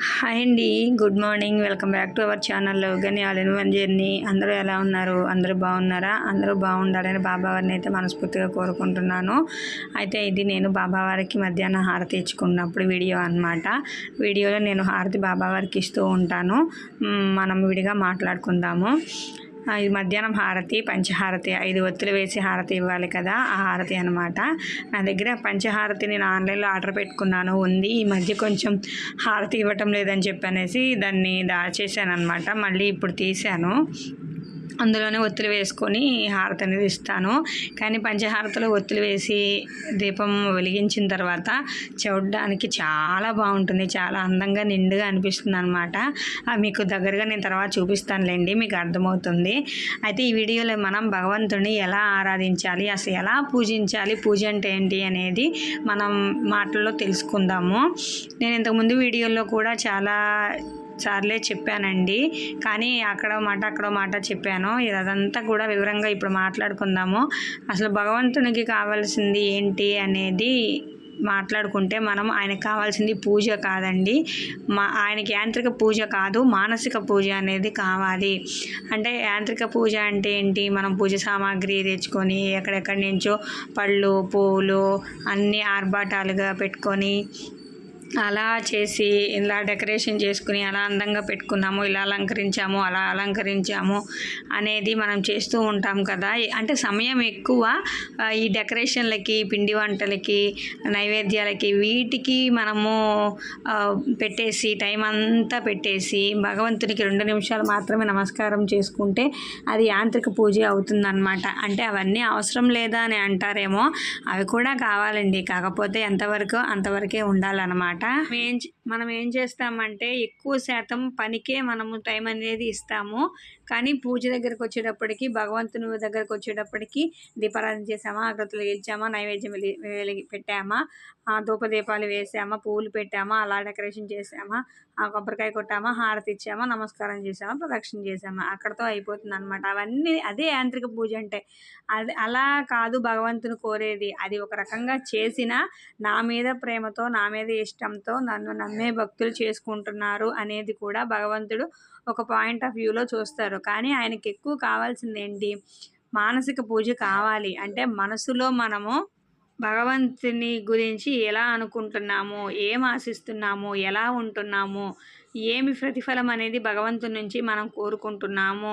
Hi అండి. Good morning. Welcome back to our channel కానీ all in one journey. అందరూ ఎలా ఉన్నారు? అందరూ బాగున్నారా? అందరూ బాగుండాలని బాబావారిని అయితే మనస్ఫూర్తిగా కోరుకుంటున్నాను. అయితే ఇది నేను బాబావారికి మధ్యాహ్నం హారతి ఇచ్చుకున్నప్పుడు వీడియో అన్నమాట. వీడియోలో నేను హారతి బాబావారికి ఇస్తూ ఉంటాను. మనం విడిగా మాట్లాడుకుందాము. మధ్యాహ్నం హారతి పంచహారతి ఐదు ఒత్తులు వేసి హారతి ఇవ్వాలి కదా ఆ హారతి అనమాట నా దగ్గర పంచహారతి నేను ఆన్లైన్లో ఆర్డర్ పెట్టుకున్నాను ఉంది. ఈ మధ్య కొంచెం హారతి ఇవ్వటం లేదని చెప్పి అనేసి దాన్ని దాచేసాను అనమాట మళ్ళీ ఇప్పుడు తీశాను. అందులోనే ఒత్తులు వేసుకొని హారతి అనేది ఇస్తాను. కానీ పంచహారతిలో ఒత్తులు వేసి దీపం వెలిగించిన తర్వాత చూడడానికి చాలా బాగుంటుంది. చాలా అందంగా నిండుగా అనిపిస్తుంది అనమాట మీకు దగ్గరగా నేను తర్వాత చూపిస్తానులేండి మీకు అర్థమవుతుంది. అయితే ఈ వీడియోలో మనం భగవంతుడిని ఎలా ఆరాధించాలి అసలు ఎలా పూజించాలి పూజ అంటే ఏంటి అనేది మనం మాటల్లో తెలుసుకుందాము. నేను ఇంతకుముందు వీడియోలో కూడా చాలా సార్లే చెప్పానండి. కానీ అక్కడ మాట అక్కడ మాట చెప్పాను. ఇది అదంతా కూడా వివరంగా ఇప్పుడు మాట్లాడుకుందాము. అసలు భగవంతునికి కావాల్సింది ఏంటి అనేది మాట్లాడుకుంటే మనం ఆయనకు కావాల్సింది పూజ కాదండి. మా ఆయనకి యాంత్రిక పూజ కాదు మానసిక పూజ అనేది కావాలి. అంటే యాంత్రిక పూజ అంటే ఏంటి? మనం పూజ సామాగ్రి తెచ్చుకొని ఎక్కడెక్కడి నుంచో పళ్ళు పువ్వులు అన్నీ ఆర్భాటాలుగా పెట్టుకొని అలా చేసి ఇలా డెకరేషన్ చేసుకుని అలా అందంగా పెట్టుకున్నాము ఇలా అలంకరించాము అలా అలంకరించాము అనేది మనం చేస్తూ ఉంటాం కదా. అంటే సమయం ఎక్కువ ఈ డెకరేషన్లకి పిండి వంటలకి నైవేద్యాలకి వీటికి మనము పెట్టేసి టైం అంతా పెట్టేసి భగవంతునికి రెండు నిమిషాలు మాత్రమే నమస్కారం చేసుకుంటే అది యాంత్రిక పూజ అవుతుందన్నమాట. అంటే అవన్నీ అవసరం లేదా అని అంటారేమో అవి కూడా కావాలండి. కాకపోతే ఎంతవరకు అంతవరకే ఉండాలన్నమాట. ఏం చే- మనం ఏం చేస్తామంటే ఎక్కువ శాతం పనికే మనము టైం అనేది ఇస్తాము. కానీ పూజ దగ్గరకు వచ్చేటప్పటికి భగవంతుని దగ్గరకు వచ్చేటప్పటికి దీపారాధన చేసామా అగ్రతులు గెలిచామా నైవేద్యం వెలి వెలిగి పెట్టామా ఆ ధూపదీపాలు వేసామా పువ్వులు పెట్టామా అలా డెకరేషన్ చేసామా ఆ కొబ్బరికాయ కొట్టామా హారతి ఇచ్చామా నమస్కారం చేసామా ప్రదక్షిణ చేసామా అక్కడతో అయిపోతుంది అనమాట అవన్నీ అదే యాంత్రిక పూజ అంటే. అది అలా కాదు భగవంతుని కోరేది. అది ఒక రకంగా చేసిన నా మీద ప్రేమతో నా మీద ఇష్టంతో నన్ను నమ్మే భక్తులు చేసుకుంటున్నారు అనేది కూడా భగవంతుడు ఒక పాయింట్ ఆఫ్ వ్యూలో చూస్తారు. కానీ ఆయనకి ఎక్కువ కావాల్సింది ఏంటి? మానసిక పూజ కావాలి. అంటే మనసులో మనము భగవంతుని గురించి ఎలా అనుకుంటున్నాము? ఏం ఆశిస్తున్నాము? ఎలా ఉంటున్నాము? ఏమి ప్రతిఫలం అనేది భగవంతుని నుంచి మనం కోరుకుంటున్నాము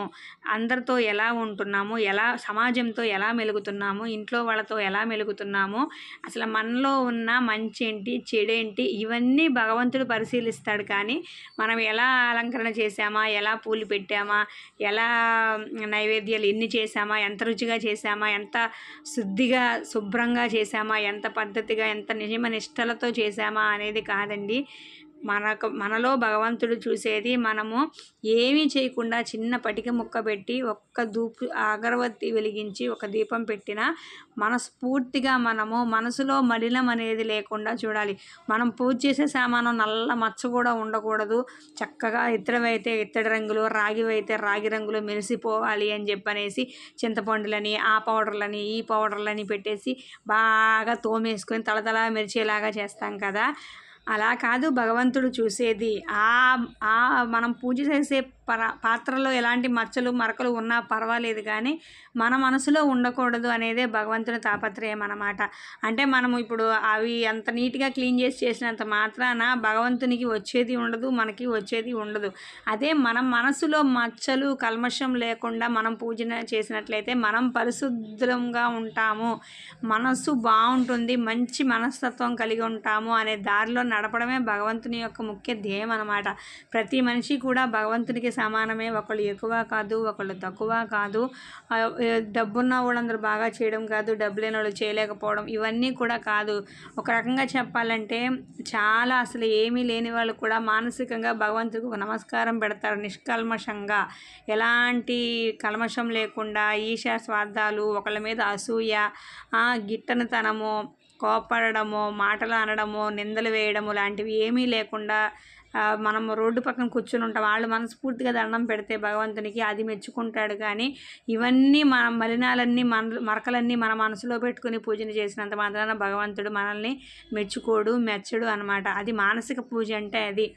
అందరితో ఎలా ఉంటున్నాము ఎలా సమాజంతో ఎలా మెలుగుతున్నాము ఇంట్లో వాళ్ళతో ఎలా మెలుగుతున్నాము అసలు మనలో ఉన్న మంచి ఏంటి చెడేంటి ఇవన్నీ భగవంతుడు పరిశీలిస్తాడు. కానీ మనం ఎలా అలంకరణ చేసామా ఎలా పూలు పెట్టామా ఎలా నైవేద్యాలు ఎన్ని చేసామా ఎంత రుచిగా చేసామా ఎంత శుద్ధిగా శుభ్రంగా చేసామా ఎంత పద్ధతిగా ఎంత నియమ నిష్టలతో చేసామా అనేది కాదండి. మనకు మనలో భగవంతుడు చూసేది మనము ఏమీ చేయకుండా చిన్న పటిక ముక్క పెట్టి ఒక్క దూపు అగరవత్తి వెలిగించి ఒక దీపం పెట్టినా మనస్ఫూర్తిగా మనము మనసులో మలినం అనేది లేకుండా చూడాలి. మనం పూజ చేసే సామానం నల్ల మచ్చ కూడా ఉండకూడదు. చక్కగా ఇత్తడమైతే ఇత్తడి రంగులు రాగివైతే రాగి రంగులు మెరిసిపోవాలి అని చెప్పనేసి చింతపండులని ఆ పౌడర్లని ఈ పౌడర్లని పెట్టేసి బాగా తోమేసుకొని తలతలా మెరిచేలాగా చేస్తాం కదా. అలా కాదు భగవంతుడు చూసేది. ఆ ఆ మనం పూజ చేసే పర పాత్రలో ఎలాంటి మచ్చలు మరకలు ఉన్నా పర్వాలేదు కానీ మన మనసులో ఉండకూడదు అనేదే భగవంతుని తాపత్రయం అన్నమాట. అంటే మనము ఇప్పుడు అవి అంత నీట్గా క్లీన్ చేసి చేసినంత మాత్రాన భగవంతునికి వచ్చేది ఉండదు మనకి వచ్చేది ఉండదు. అదే మనం మనసులో మచ్చలు కల్మషం లేకుండా మనం పూజన చేసినట్లయితే మనం పరిశుద్ధంగా ఉంటాము. మనసు బాగుంటుంది మంచి మనస్తత్వం కలిగి ఉంటాము అనే దారిలో నడపడమే భగవంతుని యొక్క ముఖ్య ధ్యేయం అనమాట ప్రతి మనిషి కూడా భగవంతునికి సమానమే. ఒకళ్ళు ఎక్కువ కాదు ఒకళ్ళు తక్కువ కాదు. డబ్బున్న వాళ్ళందరూ బాగా చేయడం కాదు డబ్బు లేని వాళ్ళు చేయలేకపోవడం ఇవన్నీ కూడా కాదు. ఒక రకంగా చెప్పాలంటే చాలా అసలు ఏమీ లేని వాళ్ళు కూడా మానసికంగా భగవంతుడికి ఒక నమస్కారం పెడతారు నిష్కల్మషంగా. ఎలాంటి కల్మషం లేకుండా ఈశా స్వార్థాలు ఒకళ్ళ మీద అసూయ గిట్టనితనము కోపడమో మాటలు అనడము నిందలు వేయడము లాంటివి ఏమీ లేకుండా మనం రోడ్డు పక్కన కూర్చుని ఉంటాం. వాళ్ళు మనస్ఫూర్తిగా దండం పెడితే భగవంతునికి అది మెచ్చుకుంటాడు. కానీ ఇవన్నీ మన మలినాలన్నీ మన మరకలన్నీ మన మనసులో పెట్టుకుని పూజను చేసినంత మాత్రాన భగవంతుడు మనల్ని మెచ్చుకోడు మెచ్చడు అనమాట అది మానసిక పూజ అంటే అది.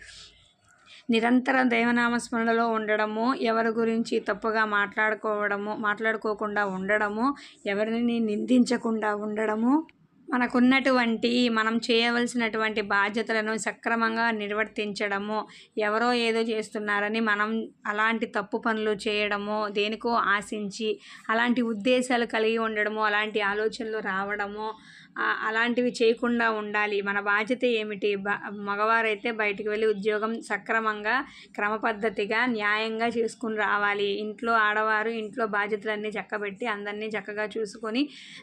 నిరంతరం దైవనామ స్మరణలో ఉండడము ఎవరి గురించి తప్పుగా మాట్లాడుకోవడము మాట్లాడుకోకుండా ఉండడము ఎవరిని నిందించకుండా ఉండడము మనకున్నటువంటి మనం చేయవలసినటువంటి బాధ్యతలను సక్రమంగా నిర్వర్తించడము ఎవరో ఏదో చేస్తున్నారని మనం అలాంటి తప్పు పనులు చేయడము దేనికో ఆశించి అలాంటి ఉద్దేశాలు కలిగి ఉండడము అలాంటి ఆలోచనలు రావడము అలాంటివి చేయకుండా ఉండాలి. మన బాధ్యత ఏమిటి? బ మగవారైతే బయటికి వెళ్ళి ఉద్యోగం సక్రమంగా క్రమపద్ధతిగా న్యాయంగా చేసుకుని రావాలి. ఇంట్లో ఆడవారు ఇంట్లో బాధ్యతలన్నీ చక్కబెట్టి అందరినీ చక్కగా చూసుకొని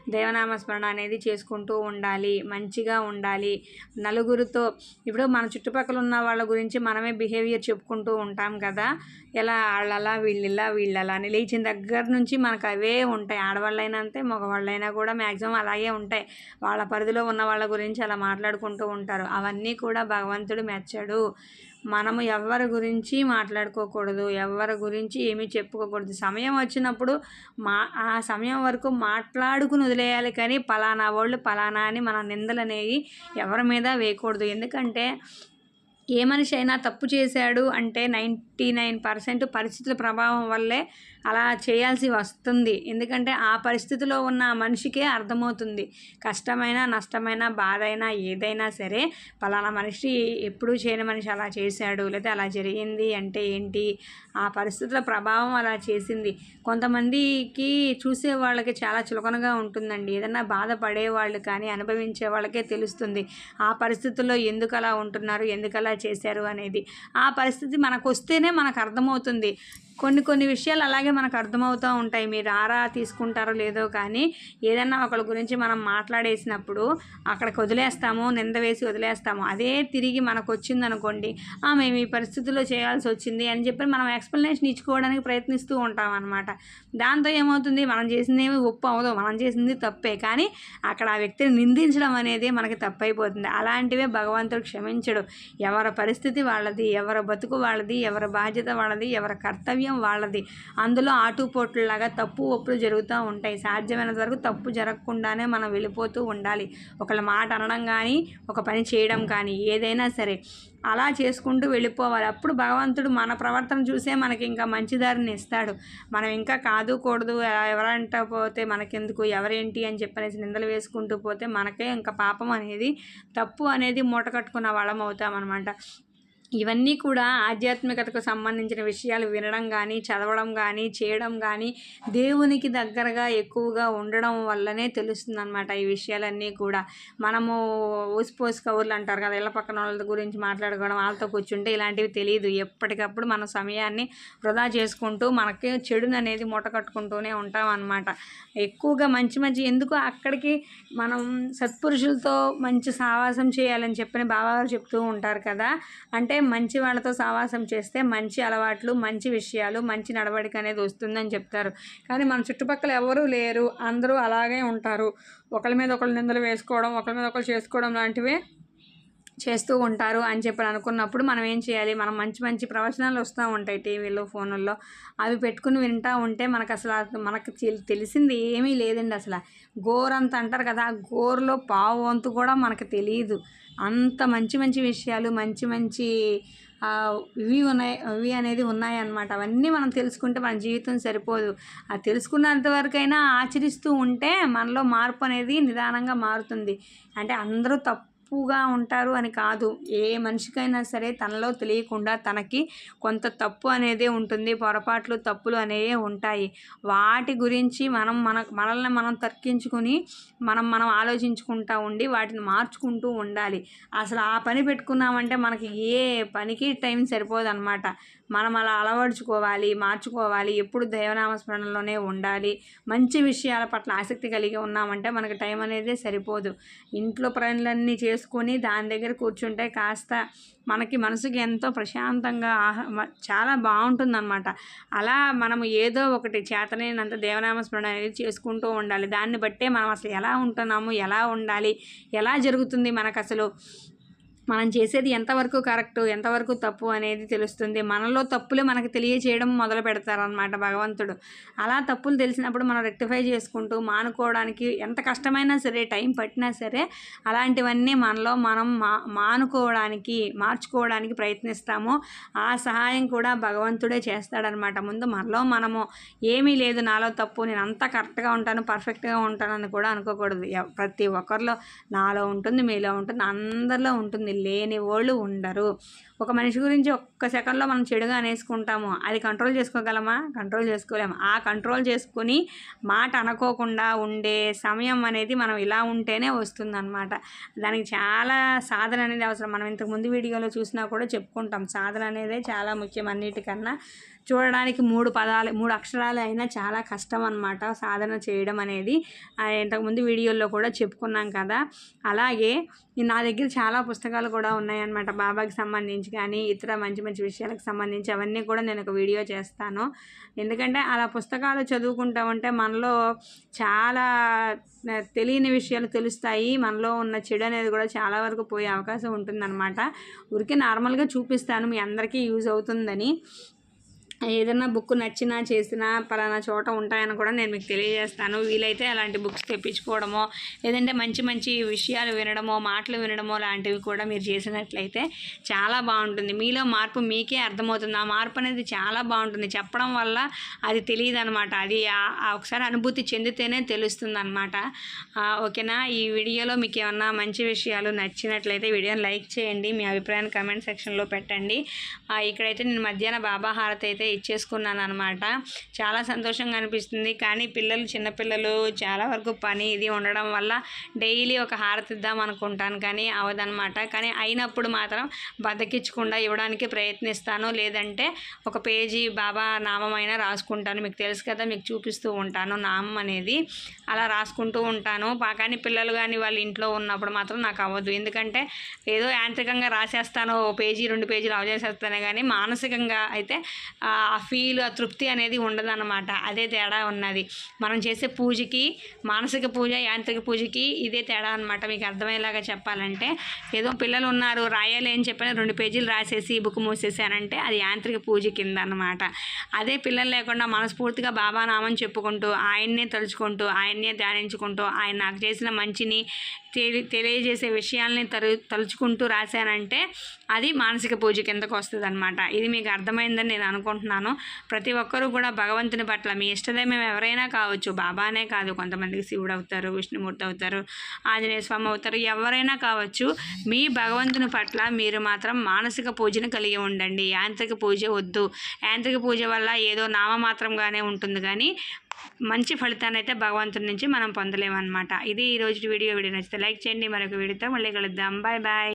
దేవనామ స్మరణ అనేది చేసుకుంటూ ఉండాలి. మంచిగా ఉండాలి. నలుగురితో ఇప్పుడు మన చుట్టుపక్కల ఉన్న వాళ్ళ గురించి మనమే బిహేవియర్ చెప్పుకుంటూ ఉంటాం కదా. ఎలా వాళ్ళలా వీళ్ళిలా వీళ్ళలా అని. లేచిన దగ్గర నుంచి మనకు అవే ఉంటాయి. ఆడవాళ్ళైనా అంతే మగవాళ్ళైనా కూడా మ్యాక్సిమం అలాగే ఉంటాయి. వాళ్ళ పరిధిలో ఉన్న వాళ్ళ గురించి అలా మాట్లాడుకుంటూ ఉంటారు. అవన్నీ కూడా భగవంతుడు మెచ్చడు. మనము ఎవరి గురించి మాట్లాడుకోకూడదు ఎవరి గురించి ఏమీ చెప్పుకోకూడదు. సమయం వచ్చినప్పుడు మా ఆ సమయం వరకు మాట్లాడుకుని వదిలేయాలి కానీ పలానా వాళ్ళు పలానా అని మన నిందలు అనేవి ఎవరి మీద వేయకూడదు. ఎందుకంటే ఏ మనిషి అయినా తప్పు చేశాడు అంటే నైంటీ నైన్ పర్సెంట్ పరిస్థితుల ప్రభావం వల్లే అలా చేయాల్సి వస్తుంది. ఎందుకంటే ఆ పరిస్థితిలో ఉన్న మనిషికే అర్థమవుతుంది. కష్టమైన నష్టమైన బాధ అయినా ఏదైనా సరే పలానా మనిషి ఎప్పుడూ చేయని మనిషి అలా చేశాడు లేదా అలా జరిగింది అంటే ఏంటి? ఆ పరిస్థితుల ప్రభావం అలా చేసింది. కొంతమందికి చూసే వాళ్ళకి చాలా చులకనగా ఉంటుందండి. ఏదన్నా బాధపడే వాళ్ళు కానీ అనుభవించే వాళ్ళకే తెలుస్తుంది. ఆ పరిస్థితుల్లో ఎందుకు అలా ఉంటున్నారు? ఎందుకు అలా చేశారు అనేది. ఆ పరిస్థితి మనకు వస్తేనే మనకు అర్థమవుతుంది. కొన్ని కొన్ని విషయాలు అలాగే మనకు అర్థమవుతూ ఉంటాయి. మీరు ఆరా తీసుకుంటారో లేదో కానీ ఏదన్నా ఒకళ్ళ గురించి మనం మాట్లాడేసినప్పుడు అక్కడికి వదిలేస్తాము నింద వేసి వదిలేస్తాము. అదే తిరిగి మనకు వచ్చింది అనుకోండి మేము ఈ పరిస్థితుల్లో చేయాల్సి వచ్చింది అని చెప్పి మనం ఎక్స్ప్లెనేషన్ ఇచ్చుకోవడానికి ప్రయత్నిస్తూ ఉంటాం అనమాట దాంతో ఏమవుతుంది? మనం చేసింది ఏమి ఒప్పు అవ్వదు. మనం చేసింది తప్పే. కానీ అక్కడ ఆ వ్యక్తిని నిందించడం అనేది మనకి తప్పైపోతుంది. అలాంటివే భగవంతుడు క్షమించడు. ఎవరి పరిస్థితి వాళ్ళది ఎవరి బతుకు వాళ్ళది ఎవరి బాధ్యత వాళ్ళది ఎవరి కర్తవ్యం నిర్ణయం వాళ్ళది. అందులో ఆటుపోట్లలాగా తప్పు ఒప్పులు జరుగుతూ ఉంటాయి. సాధ్యమైనంత వరకు తప్పు జరగకుండానే మనం వెళ్ళిపోతూ ఉండాలి. ఒకళ్ళ మాట అనడం కానీ ఒక పని చేయడం కానీ ఏదైనా సరే. అలా చేసుకుంటూ వెళ్ళిపోవాలి. అప్పుడు భగవంతుడు మన ప్రవర్తన చూసే మనకి ఇంకా మంచి దారిని ఇస్తాడు. మనం ఇంకా కాదు కూడదు ఎవరంట పోతే మనకెందుకు ఎవరేంటి అని చెప్పనేసి నిందలు వేసుకుంటూ పోతే మనకే ఇంకా పాపం అనేది తప్పు అనేది మూట కట్టుకున్న వాళ్ళం అవుతామన్నమాట. ఇవన్నీ కూడా ఆధ్యాత్మికతకు సంబంధించిన విషయాలు వినడం కానీ చదవడం కానీ చేయడం కానీ దేవునికి దగ్గరగా ఎక్కువగా ఉండడం వల్లనే తెలుస్తుంది అనమాట ఈ విషయాలన్నీ కూడా. మనము ఊసిపోసి కవర్లు అంటారు కదా ఇళ్ళ పక్కన వాళ్ళ గురించి మాట్లాడుకోవడం వాళ్ళతో కూర్చుంటే ఇలాంటివి తెలియదు. ఎప్పటికప్పుడు మన సమయాన్ని వృధా చేసుకుంటూ మనకి చెడుని అనేది మూట కట్టుకుంటూనే ఉంటాం అనమాట ఎక్కువగా మంచి మంచి ఎందుకు అక్కడికి మనం సత్పురుషులతో మంచి సావాసం చేయాలని చెప్పని బాబావారు చెప్తూ ఉంటారు కదా. అంటే మంచి వాళ్ళతో సావాసం చేస్తే మంచి అలవాట్లు మంచి విషయాలు మంచి నడవడిక అనేది వస్తుందని చెప్తారు. కానీ మన చుట్టుపక్కల ఎవరూ లేరు అందరూ అలాగే ఉంటారు. ఒకరి మీద ఒకళ్ళు నిందలు వేసుకోవడం ఒకరి మీద ఒకళ్ళు చేసుకోవడం లాంటివే చేస్తూ ఉంటారు అని చెప్పి అనుకున్నప్పుడు మనం ఏం చేయాలి? మనం మంచి మంచి ప్రవచనాలు వస్తూ ఉంటాయి టీవీలో ఫోన్లలో. అవి పెట్టుకుని వింటూ ఉంటే మనకు అసలు మనకు తెలిసింది ఏమీ లేదండి అసలు. గోరంత అంటారు కదా గోరులో పావు వంతు కూడా మనకు తెలియదు. అంత మంచి మంచి విషయాలు మంచి మంచి ఇవి ఉన్నాయి ఇవి అనేది ఉన్నాయన్నమాట అవన్నీ మనం తెలుసుకుంటే మన జీవితం సరిపోదు. అది తెలుసుకున్నంతవరకైనా ఆచరిస్తూ ఉంటే మనలో మార్పు అనేది నిదానంగా మారుతుంది. అంటే అందరూ తప్పు తప్పుగా ఉంటారు అని కాదు. ఏ మనిషికైనా సరే తనలో తెలియకుండా తనకి కొంత తప్పు అనేది ఉంటుంది పొరపాట్లు తప్పులు అనేవి ఉంటాయి. వాటి గురించి మనం మన మనల్ని మనం తర్కించుకుని మనం మనం ఆలోచించుకుంటూ ఉండి వాటిని మార్చుకుంటూ ఉండాలి. అసలు ఆ పని పెట్టుకున్నామంటే మనకి ఏ పనికి టైం సరిపోదు అనమాట మనం అలా అలవర్చుకోవాలి మార్చుకోవాలి ఎప్పుడు దైవనామస్మరణలోనే ఉండాలి. మంచి విషయాల పట్ల ఆసక్తి కలిగి ఉన్నామంటే మనకు టైం అనేది సరిపోదు. ఇంట్లో పనులన్నీ చేసుకొని దాని దగ్గర కూర్చుంటే కాస్త మనకి మనసుకి ఎంతో ప్రశాంతంగా చాలా బాగుంటుందన్నమాట. అలా మనం ఏదో ఒకటి చేతనైనంత దేవనామ స్మరణ అనేది చేసుకుంటూ ఉండాలి. దాన్ని బట్టే మనం అసలు ఎలా ఉంటున్నాము ఎలా ఉండాలి ఎలా జరుగుతుంది మనకు అసలు మనం చేసేది ఎంతవరకు కరెక్ట్ ఎంతవరకు తప్పు అనేది తెలుస్తుంది. మనలో తప్పులు మనకు తెలియచేయడం మొదలు పెడతారనమాట భగవంతుడు. అలా తప్పులు తెలిసినప్పుడు మనం రెక్టిఫై చేసుకుంటూ మానుకోవడానికి ఎంత కష్టమైనా సరే టైం పట్టినా సరే అలాంటివన్నీ మనలో మనం మా మానుకోవడానికి మార్చుకోవడానికి ప్రయత్నిస్తామో. ఆ సహాయం కూడా భగవంతుడే చేస్తాడనమాట ముందు మనలో మనము ఏమీ లేదు నాలో తప్పు నేను అంతా కరెక్ట్గా ఉంటాను పర్ఫెక్ట్గా ఉంటానని కూడా అనుకోకూడదు. ప్రతి ఒక్కరిలో నాలో ఉంటుంది మీలో ఉంటుంది అందరిలో ఉంటుంది. లేని వాళ్ళు ఉండరు. ఒక మనిషి గురించి ఒక్క సెకండ్లో మనం చెడుగా అనేసుకుంటాము. అది కంట్రోల్ చేసుకోగలమా? కంట్రోల్ చేసుకోలేము. ఆ కంట్రోల్ చేసుకుని మాట అనుకోకుండా ఉండే సమయం అనేది మనం ఇలా ఉంటేనే వస్తుందన్నమాట. దానికి చాలా సాధన అనేది అవసరం. మనం ఇంతకు ముందు వీడియోలో చూసినా కూడా చెప్పుకుంటాం. సాధన అనేదే చాలా ముఖ్యం అన్నిటికన్నా. చూడడానికి మూడు పదాలు మూడు అక్షరాలు అయినా చాలా కష్టం అన్నమాట సాధన చేయడం అనేది. ఇంతకుముందు వీడియోల్లో కూడా చెప్పుకున్నాం కదా. అలాగే నా దగ్గర చాలా పుస్తకాలు కూడా ఉన్నాయన్నమాట. బాబాకి సంబంధించి కానీ ఇతర మంచి మంచి విషయాలకు సంబంధించి అవన్నీ కూడా నేను ఒక వీడియో చేస్తాను. ఎందుకంటే అలా పుస్తకాలు చదువుకుంటా ఉంటే మనలో చాలా తెలియని విషయాలు తెలుస్తాయి. మనలో ఉన్న చెడు అనేది కూడా చాలా వరకు పోయే అవకాశం ఉంటుందన్నమాట. ఊరికే నార్మల్గా చూపిస్తాను మీ అందరికీ యూజ్ అవుతుందని. ఏదైనా బుక్ నచ్చినా చేసినా పలానా చోట ఉంటాయని కూడా నేను మీకు తెలియజేస్తాను. వీలైతే అలాంటి బుక్స్ తెప్పించుకోవడమో లేదంటే మంచి మంచి విషయాలు వినడమో మాటలు వినడమో లాంటివి కూడా మీరు చేసినట్లయితే చాలా బాగుంటుంది. మీలో మార్పు మీకే అర్థమవుతుంది. ఆ మార్పు అనేది చాలా బాగుంటుంది. చెప్పడం వల్ల అది తెలియదు అనమాట అది ఒకసారి అనుభూతి చెందితేనే తెలుస్తుంది అనమాట ఓకేనా? ఈ వీడియోలో మీకు ఏమన్నా మంచి విషయాలు నచ్చినట్లయితే వీడియోని లైక్ చేయండి. మీ అభిప్రాయాన్ని కమెంట్ సెక్షన్లో పెట్టండి. ఇక్కడైతే నేను మధ్యాహ్న బాబా హారతి అయితే ఇచ్చేసుకున్నాను అనమాట చాలా సంతోషంగా అనిపిస్తుంది. కానీ పిల్లలు చిన్నపిల్లలు చాలా వరకు పని ఇది ఉండడం వల్ల డైలీ ఒక హారతి ఇద్దాం అనుకుంటాను. కానీ అవదనమాట కానీ అయినప్పుడు మాత్రం బద్దకిచ్చకుండా ఇవ్వడానికి ప్రయత్నిస్తాను. లేదంటే ఒక పేజీ బాబా నామం అయినా రాసుకుంటాను. మీకు తెలుసు కదా మీకు చూపిస్తూ ఉంటాను. నామం అనేది అలా రాసుకుంటూ ఉంటాను. కానీ పిల్లలు కానీ వాళ్ళ ఇంట్లో ఉన్నప్పుడు మాత్రం నాకు అవ్వదు. ఎందుకంటే ఏదో యాంత్రికంగా రాసేస్తాను. ఓ పేజీ రెండు పేజీలు అవజేసేస్తాను కానీ మానసికంగా అయితే ఆ ఫీల్ ఆ తృప్తి అనేది ఉండదన్నమాట. అదే తేడా ఉన్నది. మనం చేసే పూజకి మానసిక పూజ యాంత్రిక పూజకి ఇదే తేడా అనమాట మీకు అర్థమయ్యేలాగా చెప్పాలంటే ఏదో పిల్లలు ఉన్నారు రాయాలి అని చెప్పిన రెండు పేజీలు రాసేసి బుక్ మూసేసానంటే అది యాంత్రిక పూజ కింద అనమాట అదే పిల్లలు లేకుండా మనస్ఫూర్తిగా బాబా నామం చెప్పుకుంటూ ఆయన్నే తలుచుకుంటూ ఆయన్నే ధ్యానించుకుంటూ ఆయన నాకు చేసిన మంచిని తెలియజేసే విషయాల్ని తలు తలుచుకుంటూ రాశానంటే అది మానసిక పూజ కిందకు వస్తుంది అనమాట ఇది మీకు అర్థమైందని నేను అనుకుంటున్నాను. ప్రతి ఒక్కరూ కూడా భగవంతుని పట్ల మీ ఇష్టదైవం ఎవరైనా కావచ్చు బాబానే కాదు కొంతమందికి శివుడు అవుతారు విష్ణుమూర్తి అవుతారు ఆంజనేయ స్వామి అవుతారు ఎవరైనా కావచ్చు మీ భగవంతుని పట్ల మీరు మాత్రం మానసిక పూజను కలిగి ఉండండి. యాంత్రిక పూజ వద్దు. యాంత్రిక పూజ వల్ల ఏదో నామమాత్రంగానే ఉంటుంది కానీ మంచి ఫలితాన్ని అయితే భగవంతుడి నుంచి మనం పొందలేమన్నమాట. ఇది ఈ రోజు వీడియో. వీడియో నచ్చితే లైక్ చేయండి. మరొక వీడియోతో మళ్ళీ కలుద్దాం. Bye bye.